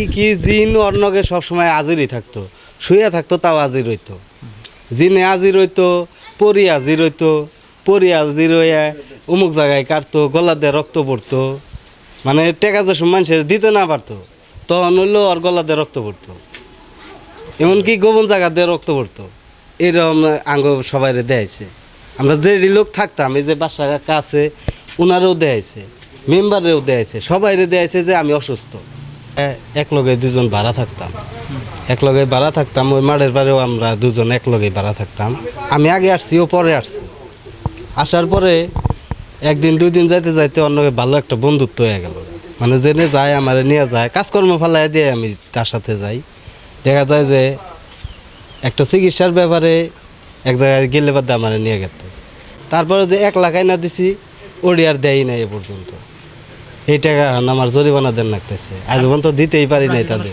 ই কি জিন অর্ণকে সবসময় হাজিরই থাকতো। শুয়ে থাকতো, তাও হাজির হইতো। জিনে হাজির হইতো, পরি হাজির হইতো, পরি হাজির হইয়া অমুক জায়গায় কাটতো গলা দিয়ে রক্ত পড়তো। মানে টেকা যে মানুষের দিতে না পারতো, তখন হইল আর গলা দিয়ে রক্ত পড়তো। এমনকি গোপন জায়গা দিয়ে রক্ত পড়তো। এরকম আঙ্গ সবাই দেয়াইছে। আমরা যে লোক থাকতাম, এই যে বাসা কাকা আছে ওনারেও দেয়াইছে, মেম্বারেও দেয়াইছে, সবাইরে দেয়াইছে যে আমি অসুস্থ। এক লগে দুজন ভাড়া থাকতাম। এক লগে ভাড়া থাকতাম, ওই মাঠের বাড়িও আমরা দুজন এক লগে ভাড়া থাকতাম। আমি আগে আসছি, ও পরে আসছি। আসার পরে একদিন দুই দিন যাইতে যাইতে অন্যকে ভালো একটা বন্ধুত্ব হয়ে গেল। মানে জেনে যায়, আমার নিয়ে যায়, কাজকর্ম ফালাই দিয়ে আমি তার সাথে যাই। দেখা যায় যে একটা চিকিৎসার ব্যাপারে এক জায়গায় গেলে বাদে আমার নিয়ে গেত। তারপরে যে এক লাখ না দিছি ওড়িয়ার আর দেয় নাই এ পর্যন্ত। এই টাকা আমার জরিমানা দেন লাগতেছে। আজ পর্যন্ত দিতেই পারি নাই তাদের।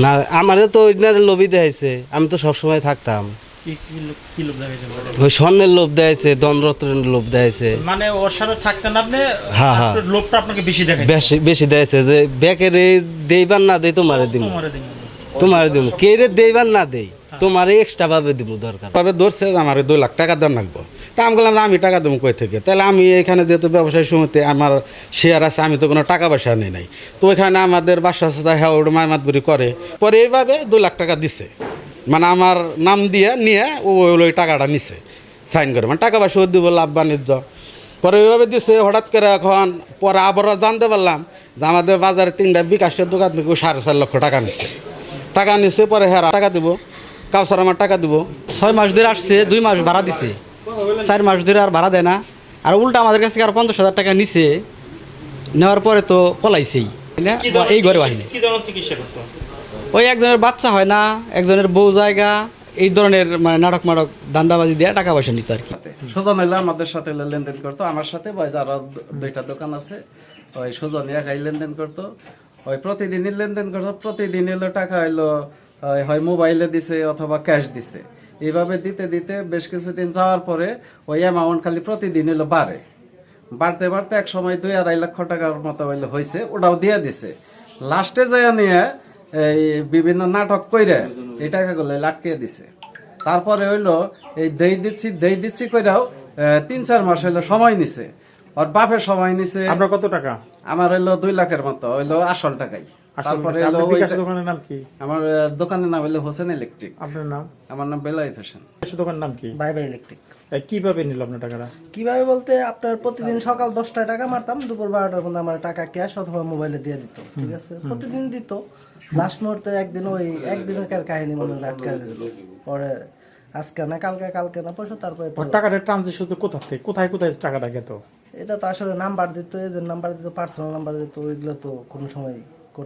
না আমারও তো ওইনারে লোভই দেখাইছে। আমি তো সবসময় থাকতাম। দেখাইছে? ওই স্বর্ণের লোভ দেয়াইছে দনরত্নের লোভ দেয়াইছে মানে ওর সাথে থাকতেন আপনি হ্যাঁ, হ্যাঁ। লোকটা আপনাকে বেশি দেখাইছে। বেশি বেশি যে ব্যাকের দেইবার না দেই তোমারে দিব তোমারে দিন কে রে দেইবার না দেই? তোমারে এক্সট্রা ভাবে দিব দরকার। তবে ধরছে আমার দুই লাখ টাকা দেন লাগবো। তা আমি বললাম আমি টাকা দেবো কই থেকে? তাহলে আমি এখানে যেহেতু ব্যবসায়ী সমিতি, আমার শেয়ার আছে, আমি তো কোনো টাকা পয়সা নেই নাই। তো ওইখানে আমাদের বাসা সাথে হ্যাঁ ওটা মামাতবুরি করে, পরে এইভাবে দুই লাখ টাকা দিছে। মানে আমার নাম দিয়ে নিয়ে ও ওই- ওই টাকাটা নিছে সাইন করে। মানে টাকা পয়সা দিব, লাভ বাণিজ্য। পরে ওইভাবে দিছে, হঠাৎ করে এখন পরে আবারও জানতে পারলাম যে আমাদের বাজারে তিনটা বিকাশের দোকান থেকে সাড়ে চার লক্ষ টাকা নিছে। টাকা নিছে, পরে হ্যাঁ টাকা দিব। কাউসার আমার টাকা দিব। ছয় মাস ধরে আসছে দুই মাস ভাড়া দিছে। চার মাস ধরে আর ভাড়া দেয় না। আর উল্টা আমাদের কাছ থেকে আর পঞ্চাশ হাজার টাকা নিছে। নেওয়ার পরে তো পলাইছেই। এই ঘরে বাহিনী ওই একজনের বাচ্চা হয় না একজনের বউ জায়গা এই ধরনের মানে নাটক মাটক দান্দাবাজি দিয়ে টাকা পয়সা নিত আর কি। সুজন আমাদের সাথে লেনদেন করতো। আমার সাথে বা যারা দুইটা দোকান আছে ওই সুজন একাই লেনদেন করতো। ওই প্রতিদিনই লেনদেন করতো। প্রতিদিন এলো টাকা ওই হয় মোবাইলে দিছে অথবা ক্যাশ দিছে। এইভাবে দিতে দিতে বেশ কিছুদিন যাওয়ার পরে ওই অ্যামাউন্ট খালি প্রতিদিন এলো বাড়ে। বাড়তে বাড়তে এক সময় দুই আড়াই লক্ষ টাকার মতো হইলে হয়েছে ওটাও দিয়ে দিছে। লাস্টে যায় নিয়ে এই বিভিন্ন নাটক কইরে এই টাকাগুলো লাটকে দিছে। তারপরে হইল এই দেই দিচ্ছি দেই দিচ্ছি কইরাও তিন চার মাস হইল সময় নিছে। ওর বাপের সময় নিছে। আপনার কত টাকা? আমার হইল দুই লাখের মতো হইল আসল টাকাই। তারপরে টাকা। হইল আপনার বিকাশ ওইটা- দোকানের নাম কি? আমার দোকানের নাম হইল হোসেন ইলেকট্রিক। আপনার নাম? আমার নাম বেলায়েত হোসেন। দোকানের নাম কি? বাইবার ইলেকট্রিক। কীভাবে নিল আপনার টাকাটা? কীভাবে বলতে আপনার প্রতিদিন সকাল দশটায় টাকা মারতাম দুপুর বারোটার মধ্যে আমার টাকা ক্যাশ অথবা মোবাইলে দিয়ে দিত ঠিক আছে? প্রতিদিন দিত। লাস্ট মুহূর্তে একদিন ওই একদিনের কাহিনী মনে হয় আটকে দিল। পরে আজকে না কালকে কালকে না পরশু তারপরে টাকাটা ট্রানজেকশন কোথা থেকে? কোথায় কোথায় টাকাটা গেত? এটা তো আসলে নাম্বার দিত এজেন্ট নাম্বার দিত পার্সোনাল নাম্বার দিত ওইগুলো তো কোনো সময়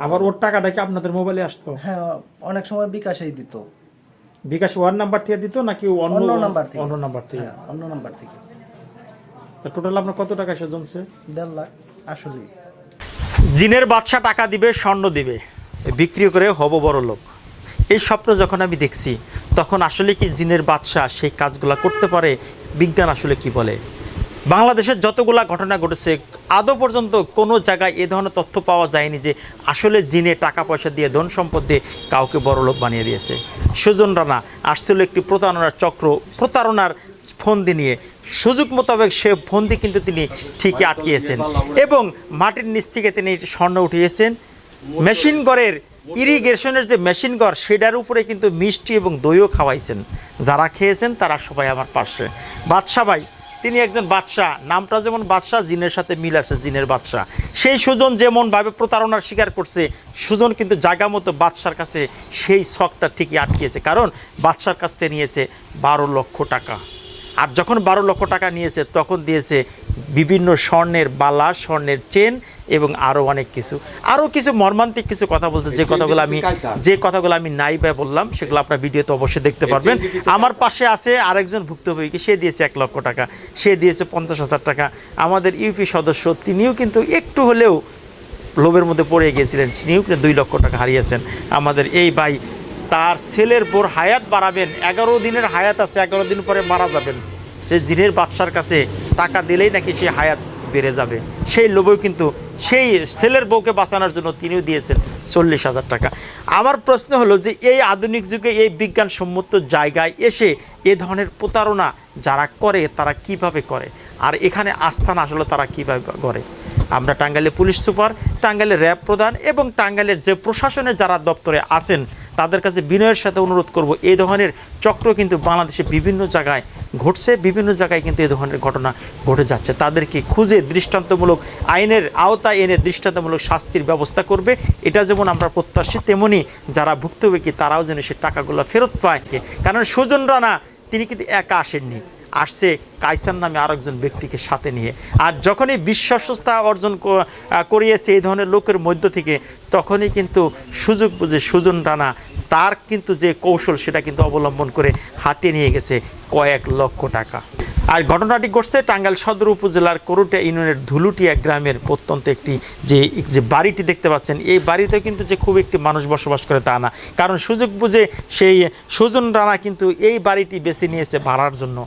আবার ওর টাকাটা কি আপনাদের মোবাইলে আসতো? হ্যাঁ অনেক সময় বিকাশেই দিত। বিকাশ ওয়ান নাম্বার থেকে দিত নাকি অন্য অন্য নাম্বার থেকে? অন্য নাম্বার থেকে? হ্যাঁ অন্য নাম্বার থেকে। টোটাল আপনার কত টাকা এসে জমছে? দেড় লাখ আসলে জিনের বাদশা টাকা দিবে স্বর্ণ দিবে। বিক্রি করে হব বড় লোক। এই স্বপ্ন যখন আমি দেখছি তখন আসলে কি জিনের বাদশা সেই কাজগুলো করতে পারে? বিজ্ঞান আসলে কি বলে? বাংলাদেশের যতগুলা ঘটনা ঘটেছে, আদৌ পর্যন্ত কোনো জায়গায় এ ধরনের তথ্য পাওয়া যায়নি যে আসলে জিনে টাকা পয়সা দিয়ে ধন সম্পদ দিয়ে কাউকে বড় লোক বানিয়ে দিয়েছে। সুজন রানা আসছিল একটি প্রতারণার চক্র, প্রতারণার ফন্দি নিয়ে। সুযোগ মোতাবেক সে ফন্দি কিন্তু তিনি ঠিকই আটকিয়েছেন এবং মাটির নিচ থেকে তিনি স্বর্ণ উঠিয়েছেন। মেশিন গড়ের, ইরিগেশনের যে মেশিন গড়, সেটার উপরে কিন্তু মিষ্টি এবং দইও খাওয়াইছেন। যারা খেয়েছেন তারা সবাই আমার পাশে। বাদশা ভাই তিনি একজন বাদশাহ। নামটা যেমন বাদশাহ, জিনের সাথে মিল আছে, জিনের বাদশাহ। সেই সুজন যেমনভাবে প্রতারণার শিকার করছে, সুজন কিন্তু জায়গা মতো বাদশার কাছে সেই শখটা ঠিকই আটকিয়েছে। কারণ বাদশার কাছ থেকে নিয়েছে বারো লক্ষ টাকা। আর যখন বারো লক্ষ টাকা নিয়েছে তখন দিয়েছে বিভিন্ন স্বর্ণের বালা স্বর্ণের চেন এবং আরও অনেক কিছু। আরও কিছু মর্মান্তিক কিছু কথা বলছে যে কথাগুলো আমি যে কথাগুলো আমি নাই বা বললাম সেগুলো আপনার ভিডিওতে অবশ্যই দেখতে পারবেন। আমার পাশে আছে আরেকজন ভুক্তভোগী সে দিয়েছে এক লক্ষ টাকা। সে দিয়েছে পঞ্চাশ হাজার টাকা। আমাদের ইউপি সদস্য তিনিও কিন্তু একটু হলেও লোভের মধ্যে পড়ে গিয়েছিলেন। তিনিও কিন্তু দুই লক্ষ টাকা হারিয়েছেন। আমাদের এই ভাই তার ছেলের বোর হায়াত বাড়াবেন। এগারো দিনের হায়াত আছে, এগারো দিন পরে মারা যাবেন। সে জিনের বাদশার কাছে টাকা দিলেই নাকি সে হায়াত বেড়ে যাবে। সেই লোভেও কিন্তু সেই ছেলের বউকে বাঁচানোর জন্য তিনিও দিয়েছেন চল্লিশ হাজার টাকা। আমার প্রশ্ন হলো যে, এই আধুনিক যুগে এই বিজ্ঞানসম্মত জায়গায় এসে এ ধরনের প্রতারণা যারা করে, তারা কীভাবে করে? আর এখানে আস্থান আসলে তারা কীভাবে করে? আমরা টাঙ্গাইলে পুলিশ সুপার, টাঙ্গাইলে র্যাব প্রধান এবং টাঙ্গাইলের যে প্রশাসনের যারা দপ্তরে আছেন তাদের কাছে বিনয়ের সাথে অনুরোধ করব, এই ধরনের চক্র কিন্তু বাংলাদেশে বিভিন্ন জায়গায় ঘটছে, বিভিন্ন জায়গায় কিন্তু এই ধরনের ঘটনা ঘটে যাচ্ছে। তাদেরকে খুঁজে দৃষ্টান্তমূলক আইনের আওতায় এনে দৃষ্টান্তমূলক শাস্তির ব্যবস্থা করবে। এটা যেমন আমরা প্রত্যাশী, তেমনি যারা ভুক্তভোগী তারাও যেন সে টাকাগুলো ফেরত পায়। কারণ সুজন রানা, তিনি কিন্তু একা আসেননি। আসছে কাইসার নামে আরেকজন ব্যক্তিকে সাথে নিয়ে। আর যখনই বিশ্বস্ততা অর্জন করিয়েছে এই ধরনের লোকের মধ্য থেকে, তখনই কিন্তু সুযোগ বুঝে সুজন রানা তার কিন্তু যে কৌশল সেটা কিন্তু অবলম্বন করে হাতে নিয়ে গেছে কয়েক লক্ষ টাকা। আর ঘটনাটি ঘটছে টাঙ্গাইল সদর উপজেলার করুটিয়া ইউনিয়নের ধুলুটিয়া গ্রামের প্রত্যন্ত একটি যে যে বাড়িটি দেখতে পাচ্ছেন, এই বাড়িতে কিন্তু যে খুব একটি মানুষ বসবাস করে তা না। কারণ সুযোগ বুঝে সেই সুজন রানা কিন্তু এই বাড়িটি বেছে নিয়েছে ভাড়ার জন্য।